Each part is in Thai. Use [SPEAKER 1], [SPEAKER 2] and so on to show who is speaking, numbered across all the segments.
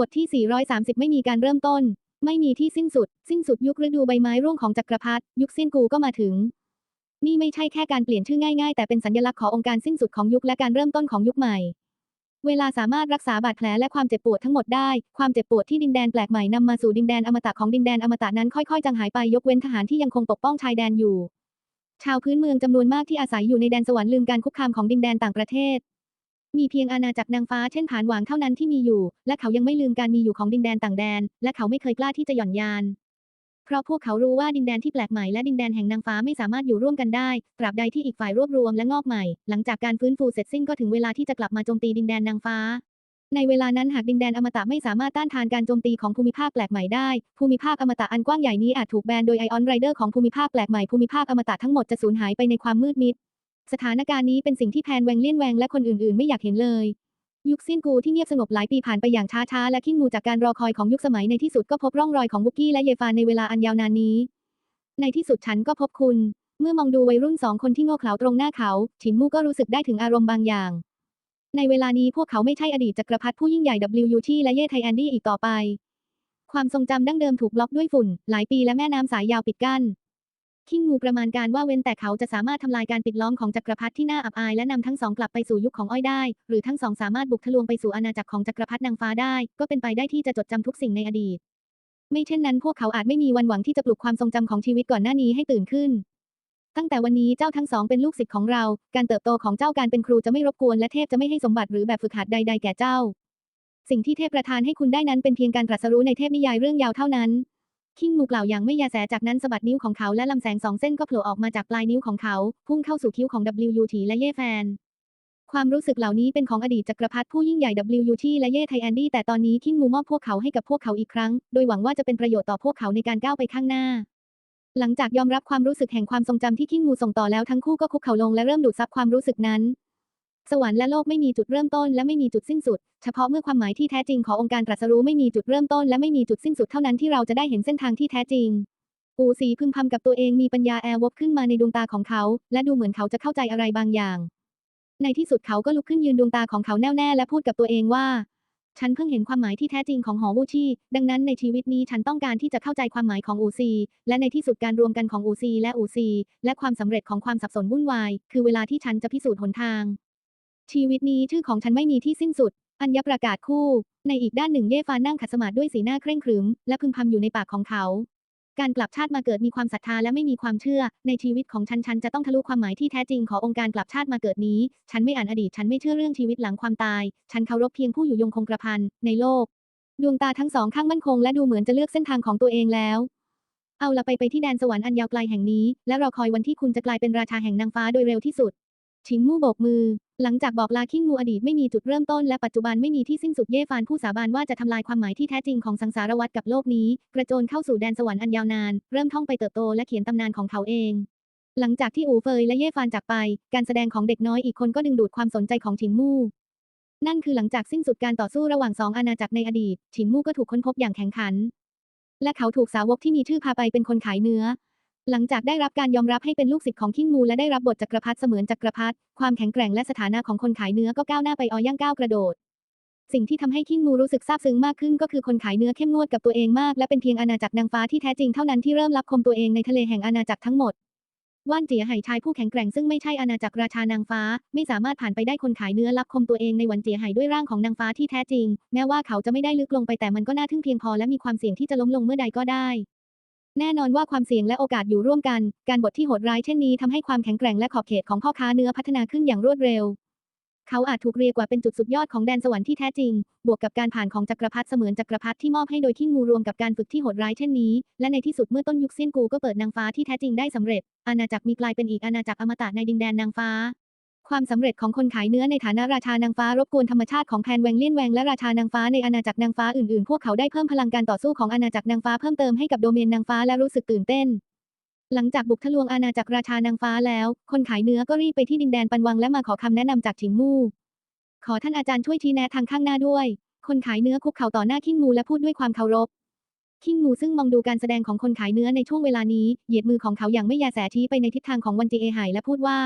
[SPEAKER 1] บทที่ 430 ไม่มีการเริ่มต้น ไม่มีที่สิ้นสุด สิ้นสุดยุคฤดูใบไม้ร่วงของจักรพรรดิยุคเซียนกูก็มาถึง นี่ไม่ใช่แค่การเปลี่ยนชื่อง่ายๆ แต่เป็นสัญลักษณ์ขององค์การสิ้นสุดของยุคและการเริ่มต้นของยุคใหม่ เวลาสามารถรักษาบาดแผลและความเจ็บปวดทั้งหมดได้ ความเจ็บปวดที่ดินแดนแปลกใหม่นำมาสู่ดินแดนอมตะของดินแดนอมตะนั้นค่อยๆจางหายไปยกเว้นทหารที่ยังคงปกป้องชายแดนอยู่ ชาวพื้นเมืองจำนวนมากที่อาศัยอยู่ในแดนสวรรค์ลืมการคุกคามของดินแดนต่างประเทศ มีเพียงอาณาจักรนางฟ้าเช่นผานหวางเท่านั้นที่มีอยู่ และเขายังไม่ลืมการมีอยู่ของดินแดนต่างแดน และเขาไม่เคยกล้าที่จะหย่อนยาน เพราะพวกเขารู้ว่าดินแดนที่แปลกใหม่และดินแดนแห่งนางฟ้าไม่สามารถอยู่ร่วมกันได้ ตราบใดที่อีกฝ่ายรวบรวมและงอกใหม่ หลังจากการฟื้นฟูเสร็จสิ้นก็ถึงเวลาที่จะกลับมาโจมตีดินแดนนางฟ้า ในเวลานั้นหากดินแดนอมตะไม่สามารถต้านทานการโจมตีของภูมิภาคแปลกใหม่ได้ ภูมิภาคอมตะอันกว้างใหญ่นี้อาจถูกแบนโดยไอออนไรเดอร์ของภูมิภาคแปลกใหม่ภูมิภาคอมตะทั้งหมดจะสูญหายไปในความมืดมิด สถานการณ์นี้เป็นสิ่งที่แพนแวงเลี่ยนแวงและคนอื่นๆ ไม่อยากเห็นเลย ยุคสิ้นกูที่เงียบสงบหลายปีผ่านไปอย่างช้าๆ และขิ้นมูจากการรอคอยของยุคสมัยในที่สุดก็พบร่องรอยของบุกกี้และเยฟานในเวลาอันยาวนานนี้ ในที่สุดฉันก็พบคุณ เมื่อมองดูวัยรุ่นสองคนที่โง่เขลาตรงหน้าเขาฉินมู่ก็รู้สึกได้ถึงอารมณ์บางอย่าง ในเวลานี้พวกเขาไม่ใช่อดีตจักรพรรดิผู้ยิ่งใหญ่ WUT และเย่ไทแอนดี้อีกต่อไป ความทรงจำดั้งเดิมถูกบล็อกด้วยฝุ่น หลายปีและแม่น้ำสายยาวปิดกั้น คิงมูประมาณการว่าเว้นแต่เขาจะสามารถทำลายการปิดล้อมของจักรพรรดิที่น่าอับอายและนำทั้งสองกลับไปสู่ยุคของอ้อยได้ หรือทั้งสองสามารถบุกทะลวงไปสู่อาณาจักรของจักรพรรดินางฟ้าได้ ก็เป็นไปได้ที่จะจดจำทุกสิ่งในอดีต ไม่เช่นนั้นพวกเขาอาจไม่มีวันหวังที่จะปลุกความทรงจำของชีวิตก่อนหน้านี้ให้ตื่นขึ้น ตั้งแต่วันนี้เจ้าทั้งสองเป็นลูกศิษย์ของเรา การเติบโตของเจ้าการเป็นครูจะไม่รบกวนและเทพจะไม่ให้สมบัติหรือแบบฝึกหัดใด ๆ แก่เจ้า สิ่งที่เทพประทานให้คุณได้นั้นเป็นเพียงการตรัสรู้ในเทพนิยายเรื่องยาวเท่านั้น คิงมูกล่าวอย่างไม่ยาแสจากนั้นสะบัดนิ้วของเขาและลำแสงสองเส้นก็โผล่ออกมาจากปลายนิ้วของเขา พุ่งเข้าสู่คิ้วของ WUT และเย่แฟน ความรู้สึกเหล่านี้เป็นของอดีตจักรพรรดิผู้ยิ่งใหญ่ WUT และเย่ไทแอนดี้แต่ตอนนี้คิงมูมอบพวกเขาให้กับพวกเขาอีกครั้ง โดยหวังว่าจะเป็นประโยชน์ต่อพวกเขาในการก้าวไปข้างหน้า หลังจากยอมรับความรู้สึกแห่งความทรงจำที่คิงมูส่งต่อแล้วทั้งคู่ก็คุกเข่าลงและเริ่มดูดซับความรู้สึกนั้น สวรรค์และโลกไม่มีจุดเริ่มต้นและไม่มีจุดสิ้นสุด เฉพาะเมื่อความหมายที่แท้จริงขององค์การตรัสรู้ไม่มีจุดเริ่มต้นและไม่มีจุดสิ้นสุดเท่านั้นที่เราจะได้เห็นเส้นทางที่แท้จริง ปูซีพึมพำกับตัวเองมีปัญญาแอร์วบขึ้นมาในดวงตาของเขา และดูเหมือนเขาจะเข้าใจอะไรบางอย่าง ในที่สุดเขาก็ลุกขึ้นยืนดวงตาของเขาแน่วแน่และพูดกับตัวเองว่า ฉันเพิ่งเห็นความหมายที่แท้จริงของหอวูชีดังนั้นในชีวิตนี้ฉันต้องการที่จะเข้าใจความหมายของอูซี และในที่สุดการรวมกันของอูซีและอูซี และความสำเร็จของความสับสนวุ่นวาย คือเวลาที่ฉันจะพิสูจน์หนทาง ชีวิตนี้ชื่อของฉันไม่มีที่สิ้นสุด อัญญประกาศคู่ ในอีกด้านหนึ่งเย่ฟานนั่งขัดสมาธิด้วยสีหน้าเคร่งครึม และพึมพำอยู่ในปากของเขา การกลับชาติมาเกิดมีความศรัทธาและไม่มีความเชื่อ ในชีวิตของฉันฉันจะต้องทะลุความหมายที่แท้จริงขององค์การกลับชาติมาเกิดนี้ ฉันไม่อ่านอดีตฉันไม่เชื่อเรื่องชีวิตหลังความตาย ฉันเคารพเพียงผู้อยู่ยงคงกระพันในโลก ดวงตาทั้งสองข้างมั่นคงและดูเหมือนจะเลือกเส้นทางของตัวเองแล้วเอาละไปไปที่แดนสวรรค์อันยาวไกลแห่งนี้ และรอคอยวันที่คุณจะกลายเป็นราชาแห่งนางฟ้าโดยเร็วที่สุด ชิงมู่โบกมือ หลังจากบอกลาคิงมูอดีตไม่มีจุดเริ่มต้นและปัจจุบันไม่มีที่สิ้นสุดเย่ฟานผู้สาบานว่าจะทำลายความหมายที่แท้จริงของสังสารวัฏกับโลกนี้ กระโจนเข้าสู่แดนสวรรค์อันยาวนาน เริ่มท่องไปเติบโตและเขียนตำนานของเขาเอง หลังจากที่อูเฟยและเย่ฟานจากไป การแสดงของเด็กน้อยอีกคนก็ดึงดูดความสนใจของชิงมู่นั่นคือหลังจากสิ้นสุดการต่อสู้ระหว่างสองอาณาจักรในอดีตชินมู่ก็ถูกค้นพบอย่างแข็งขัน และเขาถูกสาวกที่มีชื่อพาไปเป็นคนขายเนื้อ หลังจากได้รับการยอมรับให้เป็นลูกศิษย์ของคิงมูและได้รับบทจักรพรรดิเสมือนจักรพรรดิความแข็งแกร่งและสถานะของคนขายเนื้อก็ก้าวหน้าไปออย่างก้าวกระโดด สิ่งที่ทำให้คิงมูรู้สึกซาบซึ้งมากขึ้นก็คือคนขายเนื้อเข้มงวดกับตัวเองมากและเป็นเพียงอาณาจักรนางฟ้าที่แท้จริงเท่านั้นที่เริ่มรับคมตัวเองในทะเลแห่งอาณาจักรทั้งหมดว่านเจียไห่ชายผู้แข็งแกร่งซึ่งไม่ใช่อาณาจักรราชานางฟ้า ไม่สามารถผ่านไปได้คนขายเนื้อรับคมตัวเองในวันเจียไห่ด้วยร่างของนางฟ้าที่แท้จริง แม้ว่าเขาจะไม่ได้ลึกลงไปแต่มันก็น่าทึ่งเพียงพอและมีความเสี่ยงที่จะล้มลงเมื่อใดก็ได้ แน่นอนว่าความเสี่ยงและโอกาสอยู่ร่วมกัน การบทที่โหดร้ายเช่นนี้ทำให้ความแข็งแกร่งและขอบเขตของพ่อค้าเนื้อพัฒนาขึ้นอย่างรวดเร็ว เขาอาจถูกเรียกว่าเป็นจุดสุดยอดของแดนสวรรค์ที่แท้จริง บวกกับการผ่านของจักรพรรดิเสมือนจักรพรรดิที่มอบให้โดยคิงมูรวมกับการฝึกที่โหดร้ายเช่นนี้ และในที่สุดเมื่อต้นยุคเซียนกูก็เปิดนางฟ้าที่แท้จริงได้สำเร็จ อาณาจักรมีกลายเป็นอีกอาณาจักรอมตะในดินแดนนางฟ้า ความสำเร็จของคนขายเนื้อในฐานะราชานางฟ้ารบกวนธรรมชาติของแพนแวงเลี่ยนแวงและราชานางฟ้าในอาณาจักรนางฟ้าอื่นๆ พวกเขาได้เพิ่มพลังการต่อสู้ของอาณาจักรนางฟ้าเพิ่มเติมให้กับโดเมนนางฟ้าและรู้สึกตื่นเต้น หลังจากบุกทะลวงอาณาจักรราชานางฟ้าแล้ว คนขายเนื้อก็รีบไปที่ดินแดนปันวังและมาขอคำแนะนำจากฉิงมู่ ขอท่านอาจารย์ช่วยชี้แนะทางข้างหน้าด้วย คนขายเนื้อคุกเข่าต่อหน้าคิงมูและพูดด้วยความเคารพคิงมูซึ่งมองดูการแสดงของคนขายเนื้อในช่วงเวลานี้ เหยียดมือของเขาอย่างไม่ยาแสชี้ไปในทิศทางของวันจีเอไหและพูดว่า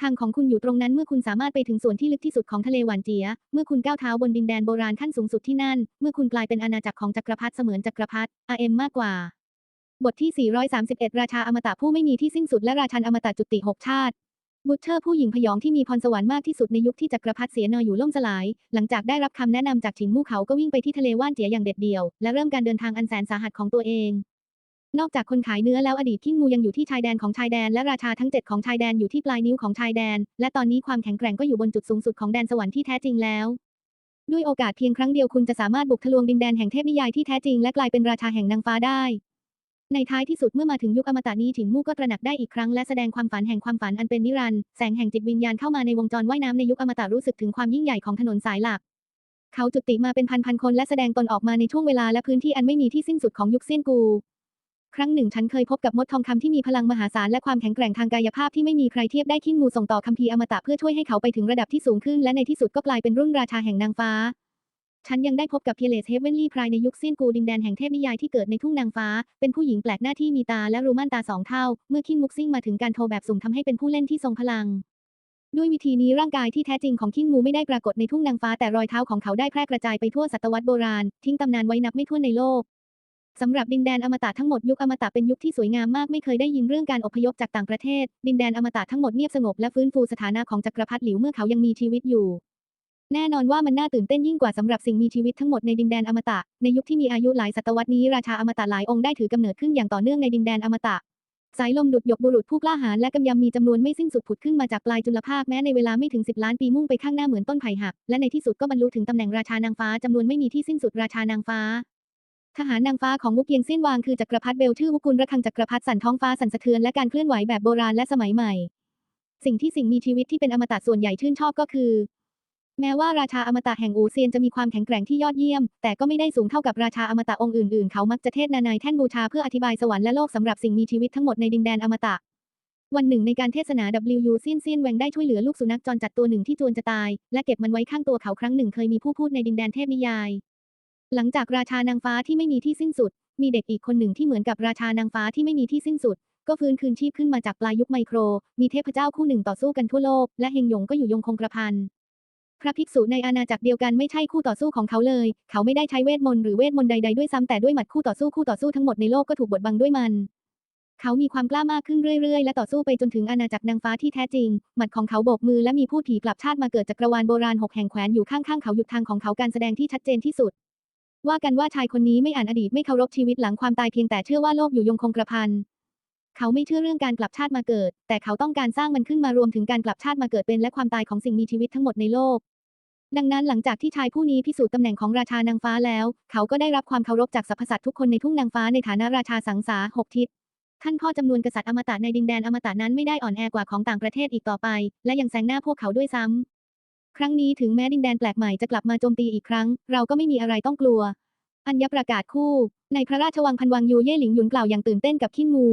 [SPEAKER 1] ทางของคุณอยู่ตรงนั้นเมื่อคุณสามารถไปถึงส่วนที่ลึกที่สุดของทะเลหวานเจีย เมื่อคุณก้าวเท้าบนดินแดนโบราณขั้นสูงสุดที่นั่น เมื่อคุณกลายเป็นอาณาจักรของจักรพรรดิเสมือนจักรพรรดิอาเอ็มมากกว่า บทที่ 431 ราชาอมตะผู้ไม่มีที่สิ้นสุดและราชันอมตะจุติหกชาติ บุตเชอร์ผู้หญิงพยองที่มีพรสวรรค์มากที่สุดในยุคที่จักรพรรดิเสียนออยู่ล่มสลาย หลังจากได้รับคำแนะนำจากฉินมู่เขาก็วิ่งไปที่ทะเลว่านเจียอย่างเด็ดเดี่ยว และเริ่มการเดินทางอันแสนสาหัสของตัวเอง นอกจากคนขายเนื้อแล้วอดีตขิ้งมูยังอยู่ที่ชายแดนของชายแดนและราชาทั้งเจ็ดของชายแดนอยู่ที่ปลายนิ้วของชายแดน และตอนนี้ความแข็งแกร่งก็อยู่บนจุดสูงสุดของแดนสวรรค์ที่แท้จริงแล้ว ด้วยโอกาสเพียงครั้งเดียวคุณจะสามารถบุกทะลวงดินแดนแห่งเทพนิยายที่แท้จริงและกลายเป็นราชาแห่งนางฟ้าได้ ในท้ายที่สุดเมื่อมาถึงยุคอมตะนี้ฉินมู่ก็ตระหนักได้อีกครั้งและแสดงความฝันแห่งความฝันอันเป็นนิรันดร์แสงแห่งจิตวิญญาณเข้ามาในวงจรว่ายน้ำในยุคอมตะรู้สึกถึงความยิ่งใหญ่ของถนนสายหลักเขาจุติมาเป็นพันๆคนและแสดงตนออกมาในช่วงเวลาและพื้นที่อันไม่มีที่สิ้นสุดของยุคเซียนกู ครั้งหนึ่งฉันเคยพบกับมดทองคำที่มีพลังมหาศาลและความแข็งแกร่งทางกายภาพที่ไม่มีใครเทียบได้ขิ้นมูส่งต่อคัมภีร์อมตะเพื่อช่วยให้เขาไปถึงระดับที่สูงขึ้น และในที่สุดก็กลายเป็นรุ่นราชาแห่งนางฟ้า ฉันยังได้พบกับเพียเลสเฮเวนลี่พรายในยุคเซียนกูดินแดนแห่งเทพนิยายที่เกิดในทุ่งนางฟ้า เป็นผู้หญิงแปลกหน้าที่มีตาและรูม่านตาสองเท่า เมื่อคินมุกซิ่งมาถึงการโทรแบบสุ่มทำให้เป็นผู้เล่นที่ทรงพลังด้วยวิธีนี้ร่างกายที่แท้จริงของคิงมูไม่ได้ปรากฏในทุ่งนางฟ้าแต่รอยเท้าของเขาได้แพร่กระจายไปทั่วศตวรรษโบราณ ทิ้งตำนานไว้นับไม่ถ้วนในโลก สำหรับดินแดนอมตะทั้งหมดยุคอมตะเป็นยุคที่สวยงามมากไม่เคยได้ยินเรื่องการอพยพจากต่างประเทศ ดินแดนอมตะทั้งหมดเงียบสงบและฟื้นฟูสถานะของจักรพรรดิหลิวเมื่อเขายังมีชีวิตอยู่ แน่นอนว่ามันน่าตื่นเต้นยิ่งกว่าสำหรับสิ่งมีชีวิตทั้งหมดในดินแดนอมตะ ในยุคที่มีอายุหลายศตวรรษนี้ราชาอมตะหลายองค์ได้ถือกำเนิดขึ้นอย่างต่อเนื่องในดินแดนอมตะ สายลมดุดหยกบุรุษผู้กล้าหาญและกำยำมีจำนวนไม่สิ้นสุดผุดขึ้นมาจากปลายจุลภาคแม้ในเวลาไม่ถึง10ล้านปีมุ่งไปข้างหน้าเหมือนต้นไผ่หักและในที่สุดก็บรรลุถึงตำแหน่งราชานางฟ้าจำนวนไม่มีที่สิ้นสุดราชานางฟ้า ทหารนางฟ้าของวุกเยียงเซียนวางคือจักรพรรดิเบลชื่อวุกุลระคังจักรพรรดิสั่นท้องฟ้าสั่นสะเทือนและการเคลื่อนไหวแบบโบราณและสมัยใหม่ สิ่งที่สิ่งมีชีวิตที่เป็นอมตะส่วนใหญ่ชื่นชอบก็คือ แม้ว่าราชาอมตะแห่งอูเซียนจะมีความแข็งแกร่งที่ยอดเยี่ยม แต่ก็ไม่ได้สูงเท่ากับราชาอมตะองค์อื่นๆ เขามักจะเทศนานายแท่นบูชาเพื่ออธิบายสวรรค์และโลกสำหรับสิ่งมีชีวิตทั้งหมดในดินแดนอมตะวันหนึ่งในการเทศนา W เซียนเซียนแวงได้ช่วยเหลือลูกสุนัขจรจัดตัวหนึ่งที่จวนจะตาย และเก็บมันไว้ข้างตัวเขาครั้งหนึ่งเคยมีผู้พูดในดินแดนเทพนิยาย หลังจากราชานางฟ้าที่ไม่มีที่สิ้นสุด มีเด็กอีกคนหนึ่งที่เหมือนกับราชานางฟ้าที่ไม่มีที่สิ้นสุด ก็ฟื้นคืนชีพขึ้นมาจากปลายยุคไมโคร มีเทพเจ้าคู่หนึ่งต่อสู้กันทั่วโลก และเฮงหยงก็อยู่ยงคงกระพัน พระภิกษุในอาณาจักรเดียวกันไม่ใช่คู่ต่อสู้ของเขาเลย เขาไม่ได้ใช้เวทมนต์หรือเวทมนต์ใดๆด้วยซ้ำแต่ด้วยหมัดคู่ต่อสู้คู่ต่อสู้ทั้งหมดในโลกก็ถูกบดบังด้วยมันเขามีความกล้ามากขึ้นเรื่อยๆ และต่อสู้ไปจนถึงอาณาจักรนางฟ้าที่แท้จริง หมัดของเขาโบกมือและมีพูดผีกลับชาติมาเกิดจักรวาลโบราณหกแห่งแขวนอยู่ข้างๆ เขาหยุดทางของเขาการแสดงที่ชัดเจนที่สุด ว่ากันว่าชายคนนี้ไม่อ่านอดีตไม่เคารพชีวิตหลังความตายเพียงแต่เชื่อว่าโลกอยู่ยงคงกระพัน เขาไม่เชื่อเรื่องการกลับชาติมาเกิด แต่เขาต้องการสร้างมันขึ้นมารวมถึงการกลับชาติมาเกิดเป็นและความตายของสิ่งมีชีวิตทั้งหมดในโลก ดังนั้นหลังจากที่ชายผู้นี้พิสูจน์ตำแหน่งของราชานางฟ้าแล้ว เขาก็ได้รับความเคารพจากสรรพสัตว์ทุกคนในทุ่งนางฟ้าในฐานะราชาสังสาหกทิศท่านพ่อจำนวนกษัตริย์อมตะในดินแดนอมตะนั้นไม่ได้อ่อนแอกว่าของต่างประเทศอีกต่อไป และยังแซงหน้าพวกเขาด้วยซ้ำ ครั้งนี้ถึงแม้ดินแดนแปลกใหม่จะกลับมาโจมตีอีกครั้ง เราก็ไม่มีอะไรต้องกลัว อัญญประกาศคู่ ในพระราชวังพันวังยูเย่หลิงหยุนกล่าวอย่างตื่นเต้นกับขิ้นู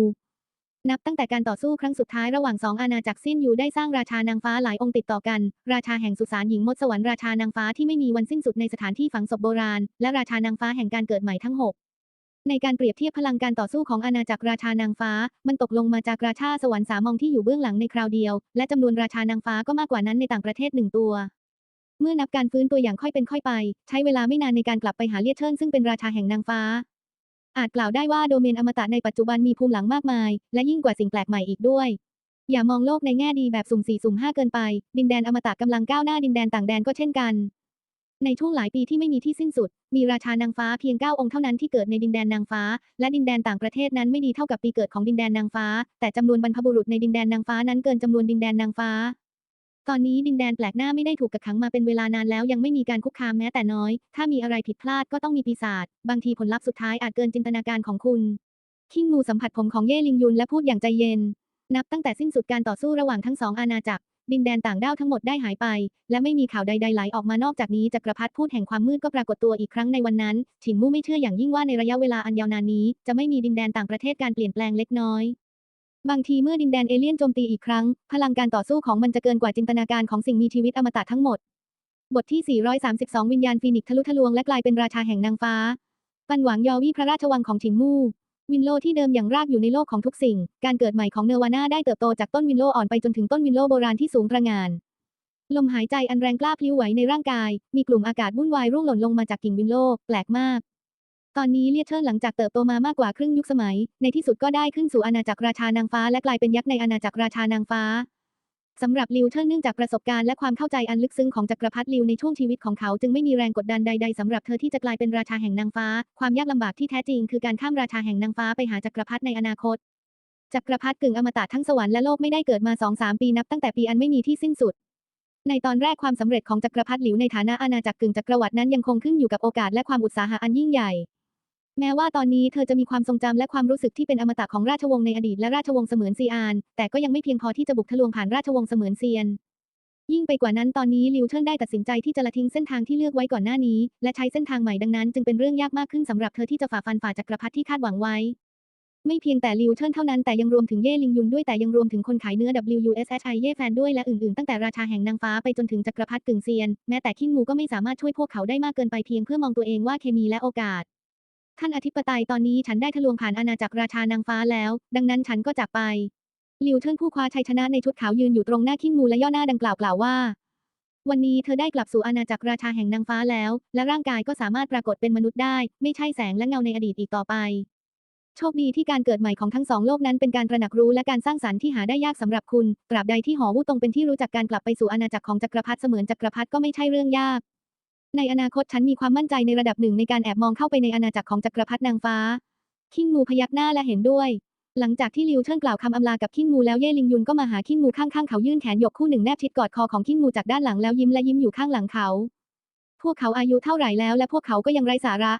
[SPEAKER 1] นับตั้งแต่การต่อสู้ครั้งสุดท้ายระหว่างสองอาณาจักรสิ้นอยู่ได้สร้างราชานางฟ้าหลายองค์ติดต่อกัน ราชาแห่งสุสานหญิงมดสวรรค์ราชานางฟ้าที่ไม่มีวันสิ้นสุดในสถานที่ฝังศพโบราณ และราชานางฟ้าแห่งการเกิดใหม่ทั้งหก ในการเปรียบเทียบพลังการต่อสู้ของอาณาจักรราชานางฟ้า มันตกลงมาจากราชาสวรรค์สามองที่อยู่เบื้องหลังในคราวเดียว และจำนวนราชานางฟ้าก็มากกว่านั้นในต่างประเทศหนึ่งตัว เมื่อนับการฟื้นตัวอย่างค่อยเป็นค่อยไป ใช้เวลาไม่นานในการกลับไปหาเลียเชิญซึ่งเป็นราชาแห่งนางฟ้า อาจกล่าวได้ว่าโดเมนอมตะในปัจจุบันมีภูมิหลังมากมาย และยิ่งกว่าสิ่งแปลกใหม่อีกด้วยอย่ามองโลกในแง่ดีแบบสุ่มสี่สุ่มห้าเกินไป ดินแดนอมตะกำลังก้าวหน้าดินแดนต่างแดนก็เช่นกัน ในช่วงหลายปีที่ไม่มีที่สิ้นสุด มีราชานางฟ้าเพียงเก้าองค์เท่านั้นที่เกิดในดินแดนนางฟ้า และดินแดนต่างประเทศนั้นไม่ดีเท่ากับปีเกิดของดินแดนนางฟ้า แต่จำนวนบรรพบุรุษในดินแดนนางฟ้านั้นเกินจำนวนดินแดนนางฟ้า ตอนนี้ดินแดนแปลกหน้าไม่ได้ถูกกักขังมาเป็นเวลานานแล้วยังไม่มีการคุกคามแม้แต่น้อย ถ้ามีอะไรผิดพลาดก็ต้องมีปีศาจ บางทีผลลัพธ์สุดท้ายอาจเกินจินตนาการของคุณ คิงมูสัมผัสผมของเย่ลิงยุนและพูดอย่างใจเย็น นับตั้งแต่สิ้นสุดการต่อสู้ระหว่างทั้งสองอาณาจักร ดินแดนต่างด้าวทั้งหมดได้หายไป และไม่มีข่าวใดๆไหลออกมานอกจากนี้จักรพรรดิพูดแห่งความมืดก็ปรากฏตัวอีกครั้งในวันนั้นฉินมู่ไม่เชื่ออย่างยิ่งว่าในระยะเวลาอันยาวนานนี้ จะไม่มีดินแดนต่างประเทศการเปลี่ยนแปลงเล็กน้อยบางทีเมื่อดินแดนเอเลี่ยนโจมตีอีกครั้ง พลังการต่อสู้ของมันจะเกินกว่าจินตนาการของสิ่งมีชีวิตอมตะทั้งหมด บทที่ 432 วิญญาณฟีนิกซ์ทะลุทะลวงและกลายเป็นราชาแห่งนางฟ้า ปันหวังยอวี่พระราชวังของฉินมู่ วินโลที่เดิมอย่างรากอยู่ในโลกของทุกสิ่ง การเกิดใหม่ของเนวาน่าได้เติบโตจากต้นวินโลอ่อนไปจนถึงต้นวินโลโบราณที่สูงระงาน ลมหายใจอันแรงกล้าพลิ้วไหวในร่างกาย มีกลุ่มอากาศวุ่นวายร่วงหล่นลงมาจากกิ่งวินโล แปลกมาก ตอนนี้เลียเทิร์นหลังจากเติบโตมามากกว่าครึ่งยุคสมัย ในที่สุดก็ได้ขึ้นสู่อาณาจักรราชานางฟ้าและกลายเป็นยักษ์ในอาณาจักรราชานางฟ้า สำหรับลิวเทินเนื่องจากประสบการณ์และความเข้าใจอันลึกซึ้งของจักรพรรดิลิวในช่วงชีวิตของเขาจึงไม่มีแรงกดดันใด ๆสำหรับเธอที่จะกลายเป็นราชาแห่งนางฟ้า ความยากลำบากที่แท้จริงคือการข้ามราชาแห่งนางฟ้าไปหาจักรพรรดิในอนาคต จักรพรรดิกึ่งอมตะทั้งสวรรค์และโลกไม่ได้เกิดมา2-3ปีนับตั้งแต่ปีอันไม่มีที่สิ้นสุด ในตอนแรกความสำเร็จของจักรพรรดิหลิวในฐานะอาณาจักรกึ่งจักรวรรดินั้นยังคงขึ้นอยู่กับโอกาสและความอุตสาหะอันยิ่งใหญ่ แม้ว่าตอนนี้เธอจะมีความทรงจำและความรู้สึกที่เป็นอมตะของราชวงศ์ในอดีตและราชวงศ์เสมือนซีอาน แต่ก็ยังไม่เพียงพอที่จะบุกทะลวงผ่านราชวงศ์เสมือนเซียน ยิ่งไปกว่านั้นตอนนี้ลิวเทิร์นได้ตัดสินใจที่จะละทิ้งเส้นทางที่เลือกไว้ก่อนหน้านี้ และใช้เส้นทางใหม่ดังนั้นจึงเป็นเรื่องยากมากขึ้นสำหรับเธอที่จะฝ่าฟันฝ่าจักรพรรดิที่คาดหวังไว้ ไม่เพียงแต่ลิวเทิร์นเท่านั้นแต่ยังรวมถึงเย่ลิงยุนด้วยแต่ยังรวมถึงคนขายเนื้อ WUSHI เย่แฟนด้วยและอื่นๆตั้งแต่ราชาแห่งนางฟ้าไปจนถึงจักรพรรดิกึ่งเซียนแม้แต่คิงมูก็ไม่สามารถช่วยพวกเขาได้มากเกินไปเพียงเพื่อมองตัวเองว่าเคมีและโอกาส ท่านอธิปไตยตอนนี้ฉันได้ทะลวงผ่านอาณาจักรราชานางฟ้าแล้ว ดังนั้นฉันก็จากไปลิวเทิร์นผู้คว้าชัยชนะในชุดขาวยืนอยู่ตรงหน้าคิงมูและย่อหน้าดังกล่าวกล่าวว่า วันนี้เธอได้กลับสู่อาณาจักรราชาแห่งนางฟ้าแล้ว และร่างกายก็สามารถปรากฏเป็นมนุษย์ได้ ไม่ใช่แสงและเงาในอดีตอีกต่อไป โชคดีที่การเกิดใหม่ของทั้งสองโลกนั้นเป็นการตระหนักรู้และการสร้างสรรค์ที่หาได้ยากสำหรับคุณ ตราบใดที่หอวู่ตงเป็นที่รู้จักการกลับไปสู่อาณาจักรของจักรพรรดิเสมือนจักรพรรดิก็ไม่ใช่เรื่องยาก ในอนาคตฉันมีความมั่นใจในระดับหนึ่งในการแอบมองเข้าไปในอาณาจักรของจักรพรรดินางฟ้า คิงมูพยักหน้าและเห็นด้วย หลังจากที่ลิวเชิ่นกล่าวคำอำลากับคิงมูแล้วเย่ลิงยุนก็มาหาคิงมูข้างๆเขายื่นแขนยกคู่หนึ่งแนบชิดกอดคอของคิงมูจากด้านหลังแล้วยิ้มและยิ้มอยู่ข้างหลังเขา พวกเขาอายุเท่าไหร่แล้วและพวกเขาก็ยังไร้สาระ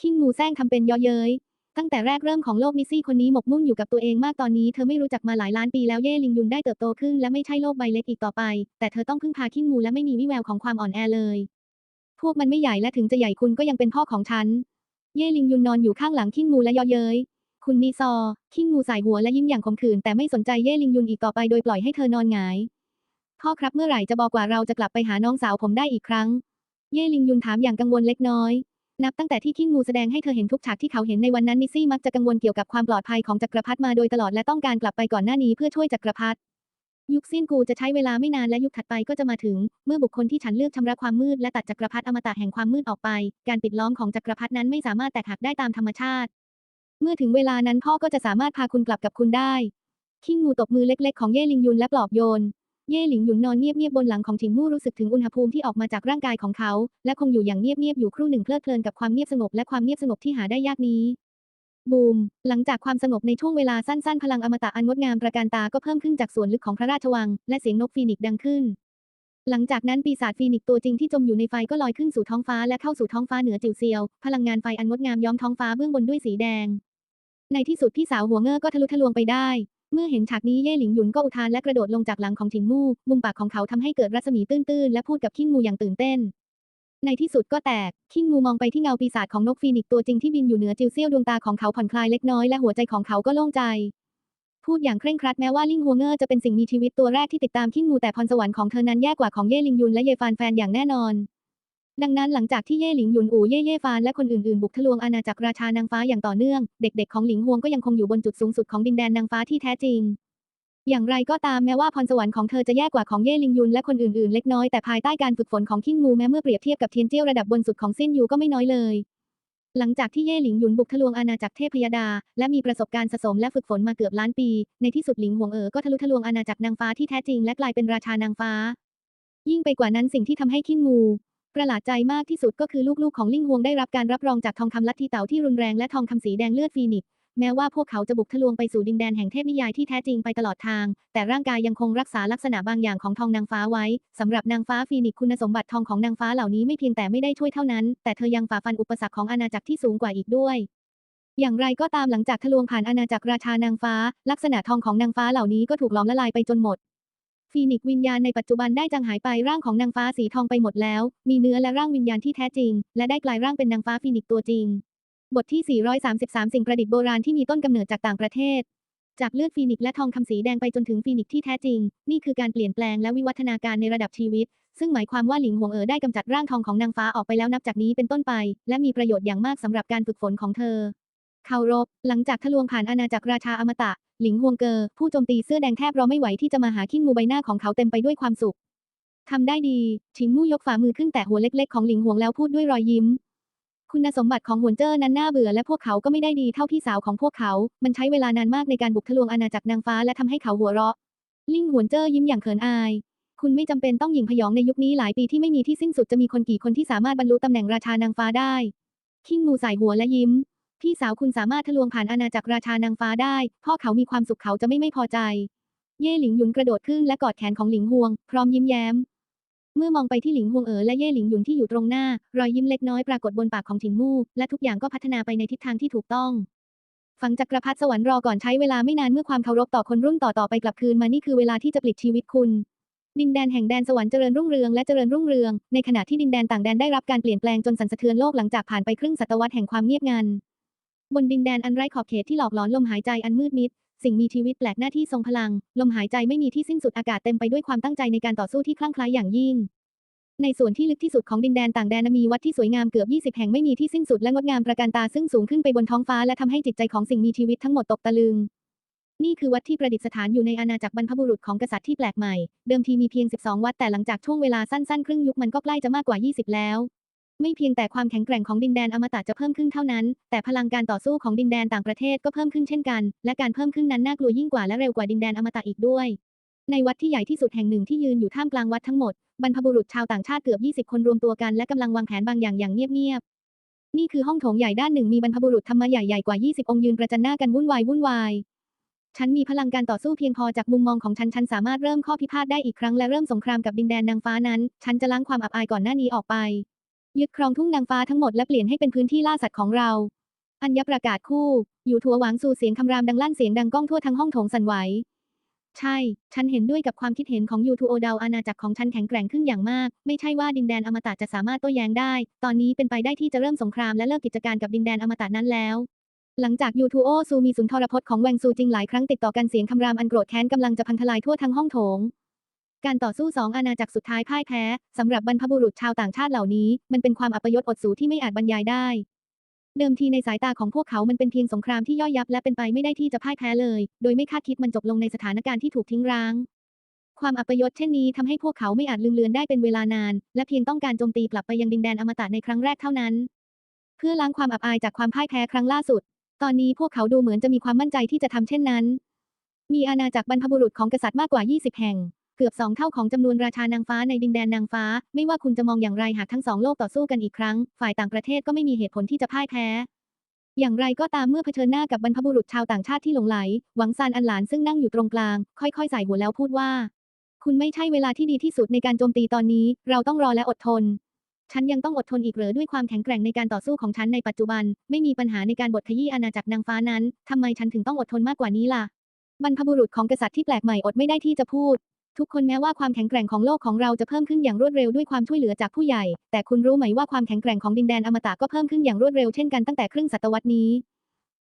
[SPEAKER 1] คิงมูแซงทำเป็นเยอเย้ยตั้งแต่แรกเริ่มของโลกนิซี่คนนี้หมกมุ่นอยู่กับตัวเองมากตอนนี้เธอไม่รู้จักมาหลายล้านปีแล้วเย่ลิงยุนได้เติบโตขึ้นและไม่ใช่โลกใบเล็กอีกต่อไป แต่เธอต้องพึ่งพาคิงมูและไม่มีวี่แววของความอ่อนแอเลย พวกมันไม่ใหญ่และถึงจะใหญ่คุณก็ยังเป็นพ่อของฉัน เย่ลิงยุนนอนอยู่ข้างหลังคิงมูและเยอเย้ย คุณมีซอคิงมูสายหัวและยิ้มอย่างขมขื่นแต่ไม่สนใจเย่ลิงยุนอีกต่อไปโดยปล่อยให้เธอนอนหงาย พ่อครับเมื่อไหร่จะบอกว่าเราจะกลับไปหาน้องสาวผมได้อีกครั้ง เย่ลิงยุนถามอย่างกังวลเล็กน้อย นับตั้งแต่ที่คิงมูแสดงให้เธอเห็นทุกฉากที่เขาเห็นในวันนั้นนิซี่มักจะกังวลเกี่ยวกับความปลอดภัยของจักรพรรดิมาโดยตลอดและต้องการกลับไปก่อนหน้านี้เพื่อช่วยจักรพรรดิ ยุคสิ้นกูจะใช้เวลาไม่นานและยุคถัดไปก็จะมาถึง เมื่อบุคคลที่ฉันเลือกชำระความมืดและตัดจักรพรรดิอมตะแห่งความมืดออกไป การปิดล้อมของจักรพรรดินั้นไม่สามารถแตกหักได้ตามธรรมชาติ เมื่อถึงเวลานั้นพ่อก็จะสามารถพาคุณกลับกับคุณได้คิงมูตบมือเล็กๆของเย่ลิงยุนและปลอบโยน เย่หลิงหยุนนอนเงียบๆบนหลังของถิงมู่รู้สึกถึงอุณหภูมิที่ออกมาจากร่างกายของเขา และคงอยู่อย่างเงียบๆอยู่ครู่หนึ่งเพลิดเพลินกับความเงียบสงบและความเงียบสงบที่หาได้ยากนี้ บูม หลังจากความสงบในช่วงเวลาสั้นๆ พลังอมตะอันงดงามประการตาก็เพิ่มขึ้นจากส่วนลึกของพระราชวัง และเสียงนกฟีนิกซ์ดังขึ้น หลังจากนั้นปีศาจฟีนิกซ์ตัวจริงที่จมอยู่ในไฟก็ลอยขึ้นสู่ท้องฟ้าและเข้าสู่ท้องฟ้าเหนือจิ๋วเซียว พลังงานไฟอันงดงามย้อมท้องฟ้าเบื้องบนด้วยสีแดง ในที่สุดพี่สาวหัวเง่อก็ทะลุทะลวงไปได้ เมื่อเห็นฉากนี้เย่หลิงหยุนก็อุทานและกระโดดลงจากหลังของถิงมู่ มุมปากของเขาทำให้เกิดรัศมีตื้นๆและพูดกับคิงมูอย่างตื่นเต้น ในที่สุดก็แตก คิงมูมองไปที่เงาปีศาจของนกฟีนิกตัวจริงที่บินอยู่เหนือจิวเซียวดวงตาของเขาผ่อนคลายเล็กน้อยและหัวใจของเขาก็โล่งใจ พูดอย่างเคร่งครัดแม้ว่าลิงหัวเง่อจะเป็นสิ่งมีชีวิตตัวแรกที่ติดตามคิงมูแต่พรสวรรค์ของเธอนั้นแย่กว่าของเย่หลิงยุนและเยฟานแฟนอย่างแน่นอน ดังนั้นหลังจากที่เย่หลิงยุนอู่เย่เย่ฟานและคนอื่นๆบุกทะลวงอาณาจักรราชานางฟ้าอย่างต่อเนื่อง เด็กๆของหลิงฮวงก็ยังคงอยู่บนจุดสูงสุดของดินแดนนางฟ้าที่แท้จริง อย่างไรก็ตามแม้ว่าพรสวรรค์ของเธอจะแย่กว่าของเย่หลิงยุนและคนอื่นๆ เล็กน้อยแต่ภายใต้การฝึกฝนของคิงมูแม้เมื่อเปรียบเทียบกับเทียนเจี้ยวระดับบนสุดของซินยูก็ไม่น้อยเลย หลังจากที่เย่หลิงหยุนบุกทะลวงอาณาจักรเทพยดา และมีประสบการณ์สะสมและฝึกฝนมาเกือบล้านปี ในที่สุดหลิงหวงเอ๋อก็ทะลุทะลวงอาณาจักรนางฟ้าที่แท้จริงและกลายเป็นราชานางฟ้า ยิ่งไปกว่านั้นสิ่งที่ทำให้คิงมูประหลาดใจมากที่สุดก็คือลูกๆของลิงฮวงได้รับการรับรองจากทองคำลัทธิเต่าที่รุนแรงและทองคำสีแดงเลือดฟีนิกซ์ แม้ว่าพวกเขาจะบุกทะลวงไปสู่ดินแดนแห่งเทพนิยายที่แท้จริงไปตลอดทาง แต่ร่างกายยังคงรักษาลักษณะบางอย่างของทองนางฟ้าไว้ สำหรับนางฟ้าฟีนิกคุณสมบัติทองของนางฟ้าเหล่านี้ไม่เพียงแต่ไม่ได้ช่วยเท่านั้น แต่เธอยังฝ่าฟันอุปสรรคของอาณาจักรที่สูงกว่าอีกด้วยอย่างไรก็ตามหลังจากทะลวงผ่านอาณาจักรราชานางฟ้า ลักษณะทองของนางฟ้าเหล่านี้ก็ถูกหลอมละลายไปจนหมด ฟีนิกวิญญาณในปัจจุบันได้จางหายไปร่างของนางฟ้าสีทองไปหมดแล้ว มีเนื้อและร่างวิญญาณที่แท้จริง และได้กลายร่างเป็นนางฟ้าฟีนิกตัวจริง บทที่ 433 สิ่งประดิษฐ์โบราณที่มีต้นกำเนิดจากต่างประเทศ จากเลือดฟีนิกซ์และทองคำสีแดงไปจนถึงฟีนิกซ์ที่แท้จริง นี่คือการเปลี่ยนแปลงและวิวัฒนาการในระดับชีวิต ซึ่งหมายความว่าหลิงหวงเอ๋อได้กำจัดร่างทองของนางฟ้าออกไปแล้วนับจากนี้เป็นต้นไป และมีประโยชน์อย่างมากสำหรับการฝึกฝนของเธอเคารพหลังจากทะลวงผ่านอาณาจักรราชาอมตะ หลิงฮวงเกอผู้โจมตีเสื้อแดงแทบรอไม่ไหวที่จะมาหาขิ้งมูใบหน้าของเขาเต็มไปด้วยความสุขทำได้ดี ชิงมู่ยกฝ่ามือขึ้นแตะหัวเล็กๆของหลิงหวงแล้วพูดด้วยรอยยิ้ม คุณสมบัติของหวนเจ้อนั้นน่าเบื่อและพวกเขาก็ไม่ได้ดีเท่าพี่สาวของพวกเขา มันใช้เวลานานมากในการบุกทะลวงอาณาจักรนางฟ้าและทำให้เขาหัวเราะ ลิงหวนเจ้อยิ้มอย่างเขินอาย คุณไม่จำเป็นต้องหยิ่งพยองในยุคนี้หลายปีที่ไม่มีที่สิ้นสุดจะมีคนกี่คนที่สามารถบรรลุตำแหน่งราชานางฟ้าได้ คิงมูสายหัวและยิ้ม พี่สาวคุณสามารถทะลวงผ่านอาณาจักรราชานางฟ้าได้ พ่อเขามีความสุขเขาจะไม่ไม่พอใจ เย่หลิงหยุนกระโดดขึ้นและกอดแขนของหลิงฮวง พร้อมยิ้มแย้ม เมื่อมองไปที่หลิงฮวงเอ๋อและเย่หลิงหยุนที่อยู่ตรงหน้า รอยยิ้มเล็กน้อยปรากฏบนปากของถิงมู่ และทุกอย่างก็พัฒนาไปในทิศทางที่ถูกต้องฝังจักรพรรดิสวรรค์รอก่อนใช้เวลาไม่นานเมื่อความเคารพต่อคนรุ่นต่อๆไปกลับคืนมานี่คือเวลาที่จะปลิดชีวิตคุณ ดินแดนแห่งแดนสวรรค์เจริญรุ่งเรืองและเจริญรุ่งเรือง ในขณะที่ดินแดนต่างแดนได้รับการเปลี่ยนแปลงจนสั่นสะเทือนโลกหลังจากผ่านไปครึ่งศตวรรษแห่งความเงียบงันบนดินแดนอันไร้ขอบเขตที่หลอกหลอนลมหายใจอันมืดมิด สิ่งมีชีวิตแปลกหน้าที่ทรงพลัง ลมหายใจไม่มีที่สิ้นสุดอากาศเต็มไปด้วยความตั้งใจในการต่อสู้ที่คลั่งไคล้อย่างยิ่ง ในส่วนที่ลึกที่สุดของดินแดนต่างแดนมีวัดที่สวยงามเกือบ 20 แห่งไม่มีที่สิ้นสุดและงดงามประการตาซึ่งสูงขึ้นไปบนท้องฟ้าและทำให้จิตใจของสิ่งมีชีวิตทั้งหมดตกตะลึงนี่คือวัดที่ประดิษฐานอยู่ในอาณาจักรบรรพบุรุษของกษัตริย์ที่แปลกใหม่ เดิมทีมีเพียง 12 วัดแต่หลังจากช่วงเวลาสั้นๆ ครึ่งยุคมันก็ใกล้จะมากกว่า 20 แล้ว ไม่เพียงแต่ความแข็งแกร่งของดินแดนอมตะจะเพิ่มขึ้นเท่านั้น แต่พลังการต่อสู้ของดินแดนต่างประเทศก็เพิ่มขึ้นเช่นกัน และการเพิ่มขึ้นนั้นน่ากลัวยิ่งกว่าและเร็วกว่าดินแดนอมตะอีกด้วยในวัดที่ใหญ่ที่สุดแห่งหนึ่งที่ยืนอยู่ท่ามกลางวัดทั้งหมด บรรพบุรุษชาวต่างชาติเกือบ 20 คนรวมตัวกันและกำลังวางแผนบางอย่างอย่างเงียบๆ นี่คือห้องโถงใหญ่ด้านหนึ่งมีบรรพบุรุษธรรมะใหญ่ๆ กว่า 20 องค์ยืนประจันหน้ากันวุ่นวายวุ่นวาย ฉันมีพลังการต่อสู้เพียงพอจากมุมมองของฉัน ฉันสามารถเริ่มข้อพิพาทได้อีกครั้งและเริ่มสงครามกับดินแดนนางฟ้านั้น ฉันจะล้างความอับอายก่อนหน้านี้ออกไป ยึดครองทุ่งนางฟ้าทั้งหมดและเปลี่ยนให้เป็นพื้นที่ล่าสัตว์ของเรา อัญญประกาศคู่ อยู่ทัวหวางสู่เสียงคำรามดังลั่นเสียงดังก้องทั่วทั้งห้องโถงสั่นไหว ใช่ ฉันเห็นด้วยกับความคิดเห็นของยูทูโอดาวอาณาจักรของฉันแข็งแกร่งขึ้นอย่างมาก ไม่ใช่ว่าดินแดนอมตะจะสามารถโต้แย้งได้ ตอนนี้เป็นไปได้ที่จะเริ่มสงครามและเลิกกิจการกับดินแดนอมตะนั้นแล้วหลังจากยูทูโอซูมีสุนทรพจน์ของแวงซูจริงหลายครั้งติดต่อกันเสียงคำรามอันโกรธแค้นกำลังจะพังทลายทั่วทั้งห้องโถง การต่อสู้สองอาณาจักรสุดท้ายพ่ายแพ้สำหรับบรรพบุรุษชาวต่างชาติเหล่านี้ มันเป็นความอัปยศอดสูที่ไม่อาจบรรยายได้ เดิมทีในสายตาของพวกเขา มันเป็นเพียงสงครามที่ย่อยยับและเป็นไปไม่ได้ที่จะพ่ายแพ้เลย โดยไม่คาดคิดมันจบลงในสถานการณ์ที่ถูกทิ้งร้าง ความอัปยศเช่นนี้ทำให้พวกเขาไม่อาจลืมเลือนได้เป็นเวลานาน และเพียงต้องการโจมตีกลับไปยังดินแดนอมตะในครั้งแรกเท่านั้น เพื่อล้างความอับอายจากความพ่ายแพ้ครั้งล่าสุด ตอนนี้พวกเขาดูเหมือนจะมีความมั่นใจที่จะทำเช่นนั้น มีอาณาจักรบรรพบุรุษของกษัตริย์มากกว่า 20 แห่ง เกือบสองเท่าของจำนวนราชานางฟ้าในดินแดนนางฟ้า ไม่ว่าคุณจะมองอย่างไรหากทั้งสองโลกต่อสู้กันอีกครั้ง ฝ่ายต่างประเทศก็ไม่มีเหตุผลที่จะพ่ายแพ้อย่างไรก็ตามเมื่อเผชิญหน้ากับบรรพบุรุษชาวต่างชาติที่หลงไหล หวังซานอันหลานซึ่งนั่งอยู่ตรงกลาง ค่อยๆ ใส่หัวแล้วพูดว่า คุณไม่ใช่เวลาที่ดีที่สุดในการโจมตีตอนนี้ เราต้องรอและอดทน ฉันยังต้องอดทนอีกเหรือด้วยความแข็งแกร่งในการต่อสู้ของฉันในปัจจุบัน ไม่มีปัญหาในการบดขยี้อาณาจักรนางฟ้านั้นทำไมฉันถึงต้องอดทนมากกว่านี้ล่ะบรรพบุรุษของกษัตริย์ที่แปลกใหม่อดไม่ได้ที่จะพูด ทุกคนแม้ว่าความแข็งแกร่งของโลกของเราจะเพิ่มขึ้นอย่างรวดเร็วด้วยความช่วยเหลือจากผู้ใหญ่ แต่คุณรู้ไหมว่าความแข็งแกร่งของดินแดนอมตะก็เพิ่มขึ้นอย่างรวดเร็วเช่นกันตั้งแต่ครึ่งศตวรรษนี้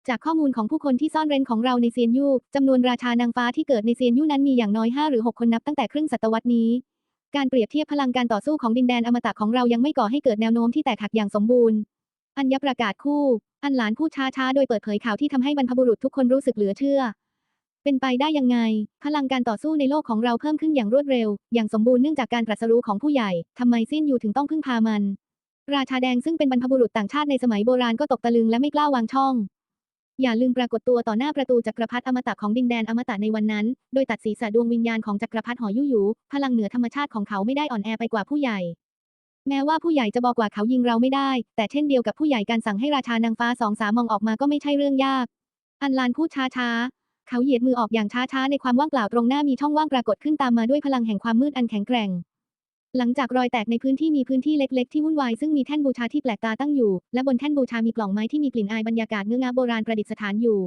[SPEAKER 1] จากข้อมูลของผู้คนที่ซ่อนเร้นของเราในเซียนยู่จำนวนราชานางฟ้าที่เกิดในเซียนยู่นั้นมีอย่างน้อย 5 หรือ 6 คนนับตั้งแต่ครึ่งศตวรรษนี้ การเปรียบเทียบพลังการต่อสู้ของดินแดนอมตะของเรายังไม่ก่อให้เกิดแนวโน้มที่แตกหักอย่างสมบูรณ์ อัญญประกาศคู่ อันหลานพูดช้าๆโดยเปิดเผยข่าวที่ทำให้บรรพบุรุษทุกคนรู้สึกเหลือเชื่อ เป็นไปได้ยังไง พลังการต่อสู้ในโลกของเราเพิ่มขึ้นอย่างรวดเร็ว อย่างสมบูรณ์เนื่องจากการตรัสรู้ของผู้ใหญ่ ทำไมสิ้นอยู่ถึงต้องพึ่งพามัน ราชาแดงซึ่งเป็นบรรพบุรุษต่างชาติในสมัยโบราณก็ตกตะลึงและไม่กล้าวางช่อง อย่าลืมปรากฏตัวต่อหน้าประตูจักรพรรดิอมตะของดินแดนอมตะในวันนั้น โดยตัดศีรษะดวงวิญญาณของจักรพรรดิหอยุ่หยูพลังเหนือธรรมชาติของเขาไม่ได้อ่อนแอไปกว่าผู้ใหญ่แม้ว่าผู้ใหญ่จะบอกว่าเขายิงเราไม่ได้ แต่เช่นเดียวกับผู้ใหญ่การสั่งให้ราชานางฟ้าสองสามมองออกมาก็ไม่ใช่เรื่องยาก อันลานพูดช้าๆ เขาเหยียดมือออกอย่างช้าๆ ในความว่างเปล่าตรงหน้ามีช่องว่างปรากฏขึ้นตามมาด้วยพลังแห่งความมืดอันแข็งแกร่ง หลังจากรอยแตกในพื้นที่มีพื้นที่เล็กๆ ที่วุ่นวายซึ่งมีแท่นบูชาที่แปลกตาตั้งอยู่ และบนแท่นบูชามีกล่องไม้ที่มีกลิ่นอายบรรยากาศเงื้องาโบราณประดิษฐานอยู่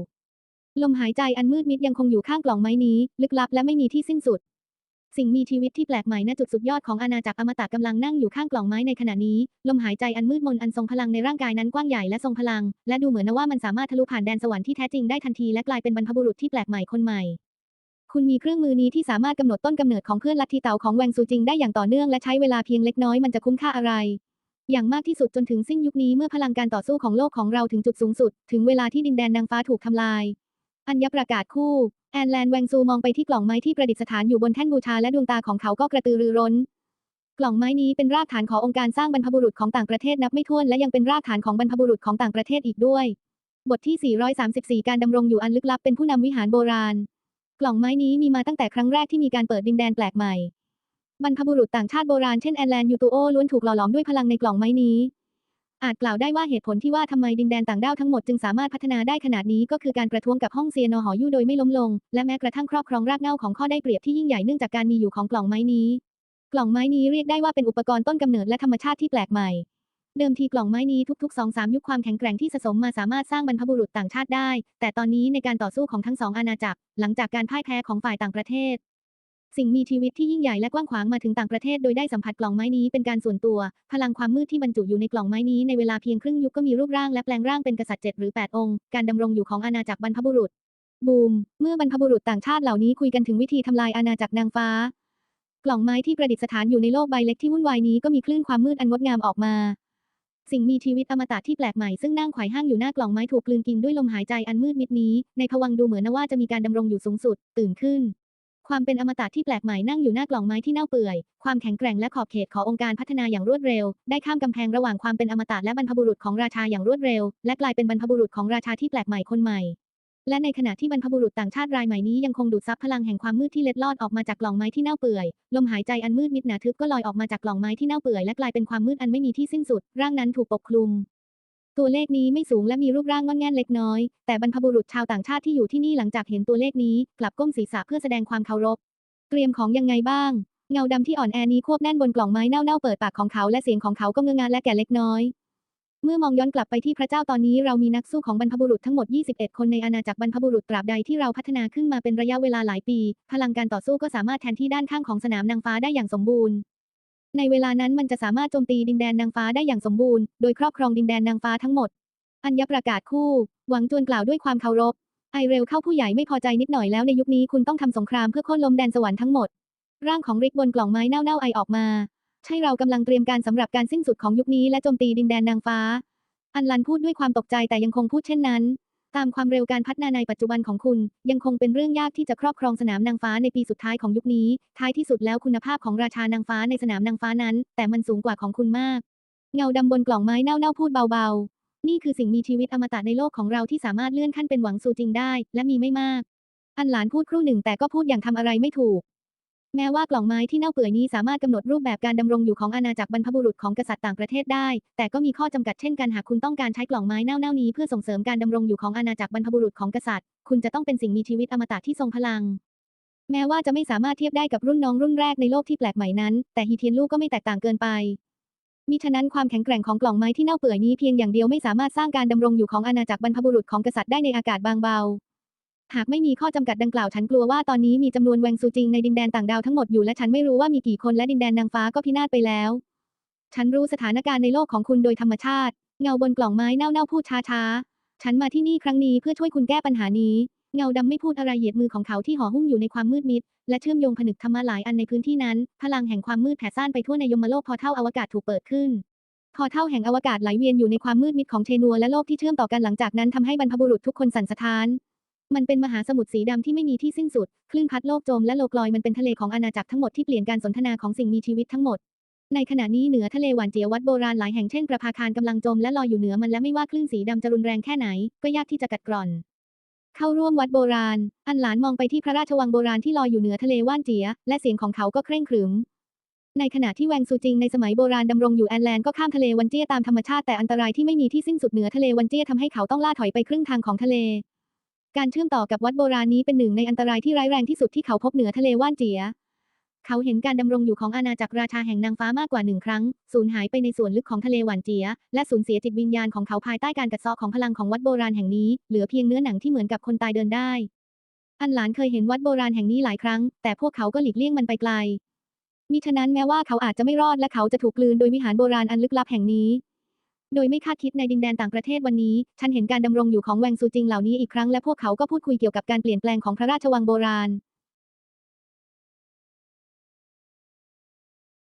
[SPEAKER 1] ลมหายใจอันมืดมิดยังคงอยู่ข้างกล่องไม้นี้ ลึกลับและไม่มีที่สิ้นสุด สิ่งมีชีวิตที่แปลกใหม่ณจุดสุดยอดของอาณาจักรอมตะกำลังนั่งอยู่ข้างกล่องไม้ในขณะนี้ ลมหายใจอันมืดมนอันทรงพลังในร่างกายนั้นกว้างใหญ่และทรงพลัง และดูเหมือนว่ามันสามารถทะลุผ่านแดนสวรรค์ที่แท้จริงได้ทันทีและกลายเป็นบรรพบุรุษที่แปลกใหม่คนใหม่ คุณมีเครื่องมือนี้ที่สามารถกำหนดต้นกำเนิดของเพื่อนลัทธิเต่าของแวงซูจิงได้อย่างต่อเนื่องและใช้เวลาเพียงเล็กน้อยมันจะคุ้มค่าอะไร อย่างมากที่สุดจนถึงสิ้นยุคนี้เมื่อพลังการต่อสู้ของโลกของเราถึงจุดสูงสุด ถึงเวลาที่ดินแดนนางฟ้าถูกทำลายอัญญประกาศคู่ อนแลนแวงซูมองไปที่กล่องไม้ที่ประดิษฐานอยู่บนแท่นบูชาและดวงตาของเขาก็กระตือรือร้น กล่องไม้นี้เป็นรากฐานขององค์การสร้างบรรพบุรุษของต่างประเทศนับไม่ถ้วนและยังเป็นรากฐานของบรรพบุรุษของต่างประเทศอีกด้วย บทที่ 434 การดำรงอยู่อันลึกลับเป็นผู้นำวิหารโบราณ กล่องไม้นี้มีมาตั้งแต่ครั้งแรกที่มีการเปิดดินแดนแปลกใหม่ บรรพบุรุษต่างชาติโบราณเช่นแอนแลนยูตูโอล้วนถูกหล่อหลอมด้วยพลังในกล่องไม้นี้ อาจกล่าวได้ว่าเหตุผลที่ว่าทำไมดินแดนต่างด้าวทั้งหมดจึงสามารถพัฒนาได้ขนาดนี้ก็คือการประท้วงกับห้องเซียนอหอยู่โดยไม่ล้มลง และแม้กระทั่งครอบครองรากเหง้าของข้อได้เปรียบที่ยิ่งใหญ่เนื่องจากการมีอยู่ของกล่องไม้นี้ กล่องไม้นี้เรียกได้ว่าเป็นอุปกรณ์ต้นกำเนิดและธรรมชาติที่แปลกใหม่ เดิมทีกล่องไม้นี้ทุกๆ2-3ยุคความแข็งแกร่งที่สะสมมาสามารถสร้างบรรพบุรุษต่างชาติได้ แต่ตอนนี้ในการต่อสู้ของทั้งสองอาณาจักร หลังจากการพ่ายแพ้ของฝ่ายต่างประเทศ สิ่งมีชีวิตที่ยิ่งใหญ่และกว้างขวางมาถึงต่างประเทศโดยได้สัมผัสกล่องไม้นี้เป็นการส่วนตัว พลังความมืดที่บรรจุอยู่ในกล่องไม้นี้ในเวลาเพียงครึ่งยุคก็มีรูปร่างและแปลงร่างเป็นกษัตริย์เจ็ดหรือ8องค์ การดำรงอยู่ของอาณาจักรบรรพบุรุษ บูม เมื่อบรรพบุรุษต่างชาติเหล่านี้คุยกันถึงวิธีทำลายอาณาจักรนางฟ้า กล่องไม้ที่ประดิษฐานอยู่ในโลกใบเล็กที่วุ่นวายนี้ก็มีคลื่นความมืดอันงดงามออกมา สิ่งมีชีวิตอมตะที่แปลกใหม่ซึ่งนั่งไขว่ห้างอยู่หน้ากล่องไม้ถูกกลืนกินด้วยลมหายใจอันมืดมิดนี้ ในภวังค์ดูเหมือนว่าจะมีการดำรงอยู่สูงสุด ตื่นขึ้น ความเป็นอมตะที่แปลกใหม่นั่งอยู่หน้ากล่องไม้ที่เน่าเปื่อย ความแข็งแกร่งและขอบเขตขององค์การพัฒนาอย่างรวดเร็ว ได้ข้ามกำแพงระหว่างความเป็นอมตะและบรรพบุรุษของราชาอย่างรวดเร็ว และกลายเป็นบรรพบุรุษของราชาที่แปลกใหม่คนใหม่ และในขณะที่บรรพบุรุษต่างชาติรายใหม่นี้ยังคงดูดซับพลังแห่งความมืดที่เล็ดลอดออกมาจากกล่องไม้ที่เน่าเปื่อย ลมหายใจอันมืดมิดหนาทึบก็ลอยออกมาจากกล่องไม้ที่เน่าเปื่อยและกลายเป็นความมืดอันไม่มีที่สิ้นสุด ร่างนั้นถูกปกคลุม ตัวเลขนี้ไม่สูงและมีรูปร่างงอนแง่นเล็กน้อย แต่บรรพบุรุษชาวต่างชาติที่อยู่ที่นี่หลังจากเห็นตัวเลขนี้ กลับก้มศีรษะเพื่อแสดงความเคารพ เตรียมของยังไงบ้าง เงาดำที่อ่อนแอนี้ควบแน่นบนกล่องไม้เน่าๆเปิดปากของเขาและเสียงของเขาก็เงื้องานและแก่เล็กน้อย เมื่อมองย้อนกลับไปที่พระเจ้าตอนนี้เรามีนักสู้ของบรรพบุรุษทั้งหมด 21 คนในอาณาจักรบรรพบุรุษตราบใดที่เราพัฒนาขึ้นมาเป็นระยะเวลาหลายปี พลังการต่อสู้ก็สามารถแทนที่ด้านข้างของสนามนางฟ้าได้อย่างสมบูรณ์ ในเวลานั้นมันจะสามารถโจมตีดินแดนนางฟ้าได้อย่างสมบูรณ์ โดยครอบครองดินแดนนางฟ้าทั้งหมด อัญญประกาศคู่ หวังจวนกล่าวด้วยความเคารพ ไอเร็วเข้าผู้ใหญ่ไม่พอใจนิดหน่อยแล้วในยุคนี้คุณต้องทำสงครามเพื่อโค่นล้มแดนสวรรค์ทั้งหมด ร่างของริกบนกล่องไม้เน่าๆไอออกมา ใช่เรากำลังเตรียมการสำหรับการสิ้นสุดของยุคนี้และโจมตีดินแดนนางฟ้า อันลันพูดด้วยความตกใจแต่ยังคงพูดเช่นนั้น ตามความเร็วการพัฒนาในปัจจุบันของคุณ ยังคงเป็นเรื่องยากที่จะครอบครองสนามนางฟ้าในปีสุดท้ายของยุคนี้ ท้ายที่สุดแล้วคุณภาพของราชานางฟ้าในสนามนางฟ้านั้น แต่มันสูงกว่าของคุณมาก เงาดำบนกล่องไม้เน่าๆพูดเบาๆ นี่คือสิ่งมีชีวิตอมตะในโลกของเราที่สามารถเลื่อนขั้นเป็นหวังซูจริงได้ และมีไม่มาก อันหลานพูดครู่หนึ่งแต่ก็พูดอย่างทำอะไรไม่ถูก แม้ว่ากล่องไม้ที่เน่าเปื่อยนี้สามารถกำหนดรูปแบบการดำรงอยู่ของอาณาจักรบรรพบุรุษของกษัตริย์ต่างประเทศได้ แต่ก็มีข้อจำกัดเช่นกันหากคุณต้องการใช้กล่องไม้เน่าๆนี้เพื่อส่งเสริมการดำรงอยู่ของอาณาจักรบรรพบุรุษของกษัตริย์ คุณจะต้องเป็นสิ่งมีชีวิตอมตะที่ทรงพลัง แม้ว่าจะไม่สามารถเทียบได้กับรุ่นน้องรุ่นแรกในโลกที่แปลกใหม่นั้น แต่ฮีเทียนลูกก็ไม่แตกต่างเกินไปมิฉะนั้นความแข็งแกร่งของกล่องไม้ที่เน่าเปื่อยนี้เพียงอย่างเดียวไม่สามารถสร้างการดำรงอยู่ของอาณาจักรบรรพบุรุษของกษัตริย์ได้ในอากาศบางเบา หากไม่มีข้อจำกัดดังกล่าวฉันกลัวว่าตอนนี้มีจำนวนแวงซูจิงในดินแดนต่างดาวทั้งหมดอยู่และฉันไม่รู้ว่ามีกี่คนและดินแดนนางฟ้าก็พินาศไปแล้ว ฉันรู้สถานการณ์ในโลกของคุณโดยธรรมชาติ เงาบนกล่องไม้เน่าๆพูดช้าๆ ฉันมาที่นี่ครั้งนี้เพื่อช่วยคุณแก้ปัญหานี้ เงาดำไม่พูดอะไรเหยียดมือของเขาที่ห่อหุ้มอยู่ในความมืดมิด และเชื่อมโยงผนึกธรรมะหลายอันในพื้นที่นั้น พลังแห่งความมืดแผ่ซ่านไปทั่วในยมโลกพอเท่าอวกาศถูกเปิดขึ้นพอเท่าแห่งอวกาศไหลเวียนอยู่ในความมืดมิดของเชนัวและโลกที่เชื่อมต่อกันหลังจากนั้นทำให้บรรพบุรุษทุกคนสั่นสะท้าน มันเป็นมหาสมุทรสีดำที่ไม่มีที่สิ้นสุด คลื่นพัดโลกโจมและโลกลอยมันเป็นทะเลของอาณาจักรทั้งหมดที่เปลี่ยนการสนทนาของสิ่งมีชีวิตทั้งหมด ในขณะนี้เหนือทะเลหวานเจียวัดโบราณหลายแห่งเช่นประภาคารกำลังจมและลอยอยู่เหนือมันและไม่ว่าคลื่นสีดำจะรุนแรงแค่ไหน ก็ยากที่จะกัดกร่อน เข้าร่วมวัดโบราณ อันหลานมองไปที่พระราชวังโบราณที่ลอยอยู่เหนือทะเลว่านเจีย และเสียงของเขาก็เคร่งขรึมในขณะที่แวงซูจิงในสมัยโบราณดำรงอยู่แอนแลนด์ก็ข้ามทะเลวันเจี้ยตามธรรมชาติแต่อันตรายที่ไม่มีที่สิ้นสุดเหนือทะเลวันเจี้ยทำให้เขาต้องล่าถอยไปครึ่งทางของทะเล การเชื่อมต่อกับวัดโบราณนี้เป็นหนึ่งในอันตรายที่ร้ายแรงที่สุดที่เขาพบเหนือทะเลว่านเจีย เขาเห็นการดำรงอยู่ของอาณาจักรราชาแห่งนางฟ้ามากกว่าหนึ่งครั้ง สูญหายไปในส่วนลึกของทะเลหวานเจีย และสูญเสียจิตวิญญาณของเขาภายใต้การกัดเซาะของพลังของวัดโบราณแห่งนี้ เหลือเพียงเนื้อหนังที่เหมือนกับคนตายเดินได้ อันหลานเคยเห็นวัดโบราณแห่งนี้หลายครั้ง แต่พวกเขาก็หลีกเลี่ยงมันไปไกลมิฉะนั้นแม้ว่าเขาอาจจะไม่รอดและเขาจะถูกกลืนโดยวิหารโบราณอันลึกลับแห่งนี้ โดยไม่คาดคิดในดินแดนต่างประเทศวันนี้ ฉันเห็นการดำรงอยู่ของแวงซูจิงเหล่านี้อีกครั้งและพวกเขาก็พูดคุยเกี่ยวกับการเปลี่ยนแปลงของพระราชวังโบราณ